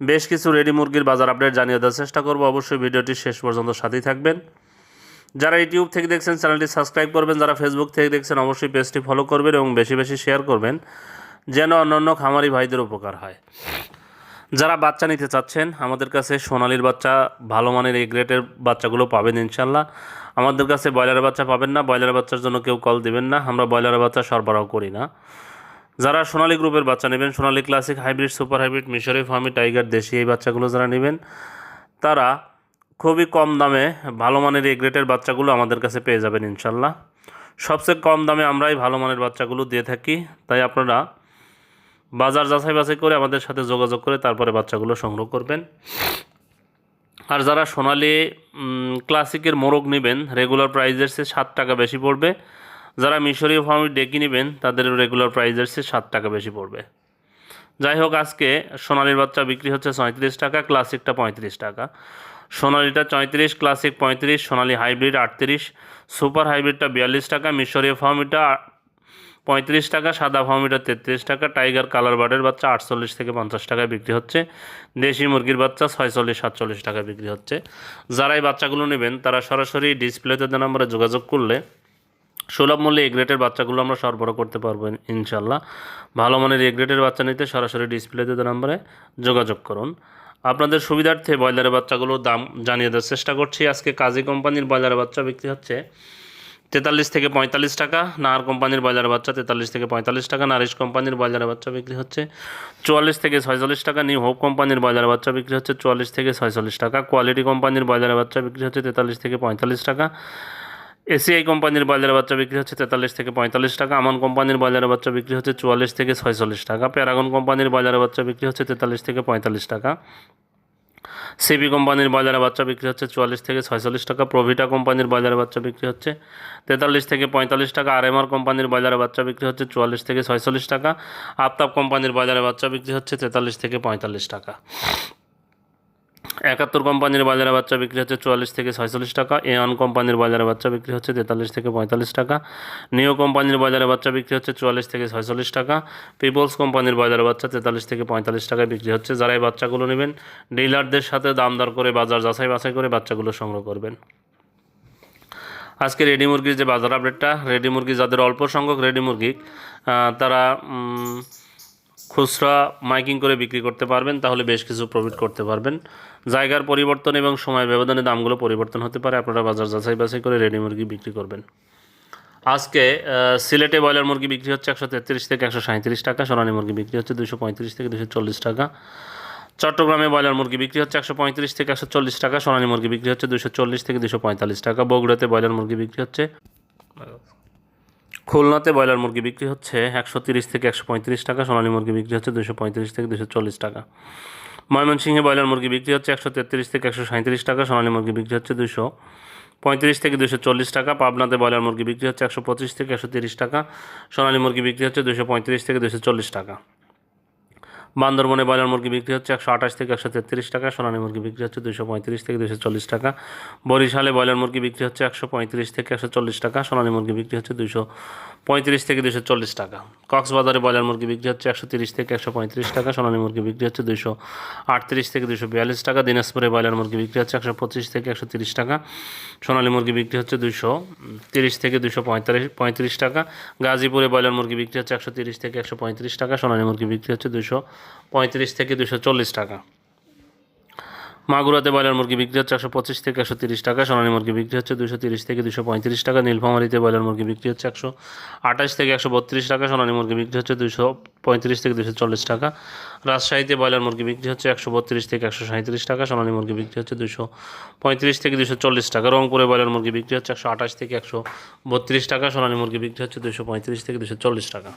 বেশ কিছু রেডি মুরগির বাজার আপডেট জানিয়ে দেওয়ার চেষ্টা করব। অবশ্যই ভিডিওটি শেষ পর্যন্ত সাথেই থাকবেন। যারা ইউটিউব থেকে দেখছেন, চ্যানেলটি সাবস্ক্রাইব করবেন। যারা ফেসবুক থেকে দেখছেন, অবশ্যই পেজটি ফলো করবেন এবং বেশি বেশি শেয়ার করবেন, যেন অন্যান্য খামারি ভাইদের উপকার হয়। যারা বাচ্চা নিতে চাচ্ছেন, আমাদের কাছে সোনালির বাচ্চা, ভালো মানের এই বাচ্চাগুলো পাবেন ইনশাল্লাহ। আমাদের কাছে ব্রয়লার বাচ্চা পাবেন না। ব্রয়লার বাচ্চার জন্য কেউ কল দিবেন না। আমরা ব্রয়লারের বাচ্চা সরবরাহ করি না। যারা সোনালী গ্রুপের বাচ্চা নেবেন, Sonali classic, hybrid, super hybrid, মিশরি ফার্মি টাইগার, দেশি, এই বাচ্চাগুলো যারা নেবেন, তারা খুবই কম দামে, ভালো মানের এই গ্রেটের বাচ্চাগুলো আমাদের কাছে পেয়ে যাবেন ইনশাল্লাহ। সবচেয়ে কম দামে আমরাই ভালো মানের বাচ্চাগুলো দিয়ে থাকি, তাই আপনারা বাজার যাচাই বাছাই করে আমাদের সাথে যোগাযোগ করে তারপরে বাচ্চাগুলো সংগ্রহ করবেন। আর যারা সোনালি ক্লাসিকের মোরগ নেবেন রেগুলার প্রাইজের চেয়ে সাত টাকা বেশি পড়বে। যারা মিশরীয় ফার্মের ডেকি নেবেন, তাদের রেগুলার প্রাইজের চেয়ে সাত টাকা বেশি পড়বে। যাই হোক, আজকে সোনালির বাচ্চা বিক্রি হচ্ছে পঁয়ত্রিশ টাকা, ক্লাসিকটা পঁয়ত্রিশ টাকা। সোনালিটা চৌত্রিশ, ক্লাসিক পঁয়ত্রিশ, সোনালি হাইব্রিড আটত্রিশ, সুপার হাইব্রিডটা বিয়াল্লিশ টাকা, মিশরীয় ফার্মিটা পঁয়ত্রিশ টাকা, সাদা ফার্মিটা তেত্রিশ টাকা, টাইগার কালার বার্ডের বাচ্চা আটচল্লিশ থেকে পঞ্চাশ টাকায় বিক্রি হচ্ছে, দেশি মুরগির বাচ্চা ছয়চল্লিশ, সাতচল্লিশ টাকায় বিক্রি হচ্ছে। যারা এই বাচ্চাগুলো নেবেন, তারা সরাসরি ডিসপ্লেতে নম্বরে যোগাযোগ করলে সুলভ মূল্যে এ গ্রেডের বাচ্চাগুলো আমরা সরবরাহ করতে পারব ইনশাল্লাহ। ভালো মানের এ গ্রেডের বাচ্চা নিতে সরাসরি ডিসপ্লেতে দেওয়া নম্বরে যোগাযোগ করুন। আপনাদের সুবিধার্থে ব্রয়লারের বাচ্চাগুলোর দাম জানিয়ে দেওয়ার চেষ্টা করছি। আজকে কাজী কোম্পানির ব্রয়লারের বাচ্চা বিক্রি হচ্ছে তেতাল্লিশ থেকে পঁয়তাল্লিশ টাকা, নাহার কোম্পানির ব্রয়লারের বাচ্চা তেতাল্লিশ থেকে পঁয়তাল্লিশ টাকা, নারিশ কোম্পানির ব্রয়লারের বাচ্চা বিক্রি হচ্ছে চুয়াল্লিশ থেকে ছয়চল্লিশ টাকা, নিউ হোপ কোম্পানির ব্রয়লারের বাচ্চা বিক্রি হচ্ছে চুয়াল্লিশ থেকে ছয়চল্লিশ টাকা, কোয়ালিটি কোম্পানির ব্রয়লারের বাচ্চা বিক্রি হচ্ছে তেতাল্লিশ থেকে পঁয়তাল্লিশ টাকা। এসিআই কোম্পানির ব্রয়লারের বাচ্চা বিক্রি হচ্ছে তেতাল্লিশ থেকে পঁয়তাল্লিশ টাকা, আমান কোম্পানির ব্রয়লারের বাচ্চা বিক্রি হচ্ছে চুয়াল্লিশ থেকে ছয়চল্লিশ টাকা, প্যারাগন কোম্পানির ব্রয়লারের বাচ্চা বিক্রি হচ্ছে তেতাল্লিশ থেকে পঁয়তাল্লিশ টাকা। সিবি কোম্পানির বাজারে বাচ্চা বিক্রি হচ্ছে চুয়াল্লিশ থেকে ছয়চল্লিশ টাকা, প্রভিটা কোম্পানির বাজারে বাচ্চা বিক্রি হচ্ছে তেতাল্লিশ থেকে পঁয়তাল্লিশ টাকা আর এমআর কোম্পানির বাজারে বাচ্চা বিক্রি হচ্ছে চুয়াল্লিশ থেকে ছয়চল্লিশ টাকা, আফতাব কোম্পানির বাজারে বাচ্চা বিক্রি হচ্ছে তেতাল্লিশ থেকে পঁয়তাল্লিশ টাকা। একাত্তর কোম্পানির বাজারে বাচ্চা বিক্রি হচ্ছে চুয়াল্লিশ থেকে ছয়চল্লিশ টাকা। এয়ান কোম্পানির বাজারে বাচ্চা বিক্রি হচ্ছে তেতাল্লিশ থেকে পঁয়তাল্লিশ টাকা। নিও কোম্পানির বাজারে বাচ্চা বিক্রি হচ্ছে চুয়াল্লিশ থেকে ছয়চল্লিশ টাকা। পিপলস কোম্পানির বাজারে বাচ্চা তেতাল্লিশ থেকে পঁয়তাল্লিশ টাকায় বিক্রি হচ্ছে। যারা এই বাচ্চাগুলো নেবেন, ডিলারদের সাথে দাম দর করে, বাজার যাচাই বাছাই করে বাচ্চাগুলো সংগ্রহ করবেন। আজকে রেডি মুরগির যে বাজার আপডেটটা রেডি মুরগি যাদের অল্প সংখ্যক, রেডি মুরগি তারা খুচরা মাইকিং করে বিক্রি করতে পারবেন, তাহলে বেশ কিছু প্রফিট করতে পারবেন। জায়গার পরিবর্তন এবং সময় ব্যবধানে দামগুলো পরিবর্তন হতে পারে। আপনারা বাজার যাচাই বাছাই করে রেডি মুরগি বিক্রি করবেন। আজকে সিলেটে ব্রয়লার মুরগি বিক্রি হচ্ছে একশো তেত্রিশ থেকে একশো সাঁত্রিশ টাকা, সোনালী মুরগি বিক্রি হচ্ছে দুশো পঁয়ত্রিশ থেকে দুশো চল্লিশ টাকা। চট্টগ্রামে ব্রয়লার মুরগি বিক্রি হচ্ছে একশো পঁয়ত্রিশ থেকে একশো চল্লিশ টাকা, সোনালী মুরগি বিক্রি হচ্ছে দুশো চল্লিশ থেকে দুশো পঁয়তাল্লিশ টাকা। বগুড়াতে ব্রয়লার মুরগি বিক্রি হচ্ছে খুলনাতে ব্রয়লার মুরগি বিক্রি হচ্ছে একশো তিরিশ থেকে একশো পঁয়ত্রিশ টাকা, সোনালী মুরগি বিক্রি হচ্ছে দুশো পঁয়ত্রিশ থেকে দুশো চল্লিশ টাকা। ময়মনসিংহে ব্রয়লার মুরগি বিক্রি হচ্ছে একশো তেত্রিশ থেকে একশো সাঁত্রিশ টাকা, সোনালি মুরগি বিক্রি হচ্ছে দুশো পঁয়ত্রিশ থেকে দুশো চল্লিশ টাকা, পাবনাতে ব্রয়লার মুরগি বিক্রি হচ্ছে একশো পঁচিশ থেকে একশো তিরিশ টাকা, সোনালী মুরগি বিক্রি হচ্ছে দুশো পঁয়ত্রিশ থেকে দুশো চল্লিশ টাকা। বান্দরবনে ব্রয়লার মুরগি বিক্রি হচ্ছে একশো আঠাশ থেকে একশো তেত্রিশ টাকা সোনালী মুরগি বিক্রি হচ্ছে দুশো পঁয়ত্রিশ থেকে দুশো চল্লিশ টাকা বরিশালে ব্রয়লার মুরগি বিক্রি হচ্ছে একশো পঁয়ত্রিশ থেকে একশো চল্লিশ টাকা সোনালী মুরগি বিক্রি হচ্ছে দুশো পঁয়ত্রিশ থেকে দুশো চল্লিশ টাকা কক্সবাজারে ব্রয়লার মুরগি বিক্রি হচ্ছে একশো তিরিশ থেকে একশো পঁয়ত্রিশ টাকা সোনালী মুরগি বিক্রি হচ্ছে দুশো আটত্রিশ থেকে দুশো বিয়াল্লিশ টাকা দিনাজপুরে ব্রয়লার মুরগি বিক্রি হচ্ছে একশো পঁচিশ থেকে একশো তিরিশ টাকা সোনালী মুরগি বিক্রি হচ্ছে দুশো তিরিশ থেকে দুশো পঁয়তাল্লিশ পঁয়ত্রিশ টাকা গাজীপুরে ব্রয়লার মুরগি বিক্রি হচ্ছে একশো তিরিশ থেকে একশো পঁয়ত্রিশ টাকা সোনালী মুরগি বিক্রি হচ্ছে দুশো পঁয়ত্রিশ থেকে দুশো চল্লিশ টাকা। মাগুরাতে ব্রয়লার মুরগি বিক্রি হচ্ছে একশো পঁচিশ থেকে একশো তিরিশ টাকা, সোনালী মুরগি বিক্রি হচ্ছে দুশো তিরিশ থেকে দুশো পঁয়ত্রিশ টাকা, নীলফামারিতে ব্রয়লার মুরগি বিক্রি হচ্ছে একশো আঠাশ থেকে একশো বত্রিশ টাকা, সোনালী মুরগি বিক্রি হচ্ছে দুশো পঁয়ত্রিশ থেকে দুশো চল্লিশ টাকা। রাজশাহীতে ব্রয়লার মুরগি বিক্রি হচ্ছে একশো বত্রিশ থেকে একশো সাঁত্রিশ টাকা, সোনালী মুরগি বিক্রি হচ্ছে দুশো পঁয়ত্রিশ থেকে দুশো চল্লিশ টাকা। রংপুরে ব্রয়লার মুরগি বিক্রি হচ্ছে একশো আঠাশ থেকে একশো বত্রিশ টাকা, সোনালী মুরগি বিক্রি হচ্ছে দুশো পঁয়ত্রিশ থেকে দুশো চল্লিশ টাকা।